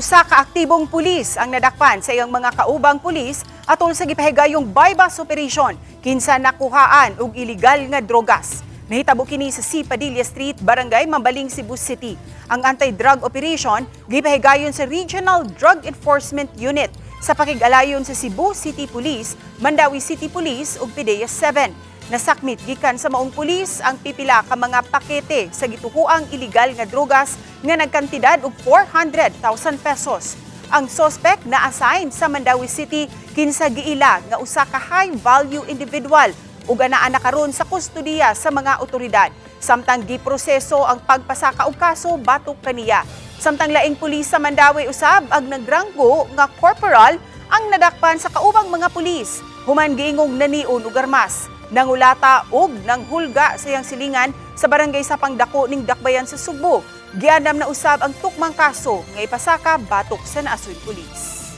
Usa ka aktibong pulis ang nadakpan sa iyang mga kaubang pulis atol sa gipahigayong bypass operation kinsa nakuhaan og illegal nga drogas. Nahitabo kini sa C. Padilla Street, Barangay Mambaling, Cebu City. Ang anti-drug operation gipahigayon sa Regional Drug Enforcement Unit sa pakigalayon sa Cebu City Police, Mandawi City Police ug PDEA 7. Nasakmit gikan sa maong pulis ang pipila ka mga pakete sa gitukuang illegal nga drogas nga nagkantidad og 400,000 pesos. Ang suspect na assign sa Mandawi City kinsa giila nga usa ka high value individual ug anaa na karon sa kustudiya sa mga otoridad. Samtang giproseso ang pagpasaka og kaso batok kaniya. Samtang laing pulis sa Mandawi usab ang nagranggo nga corporal ang nadakpan sa kaubang mga pulis. Human giingong nanion og armas nangulata og nanghulga sa iyang silingan sa barangay sa Pangdako ning Dakbayan sa Subo. Gianam na usab ang tukmang kaso nga ipasaka batok sa Naasoy Police.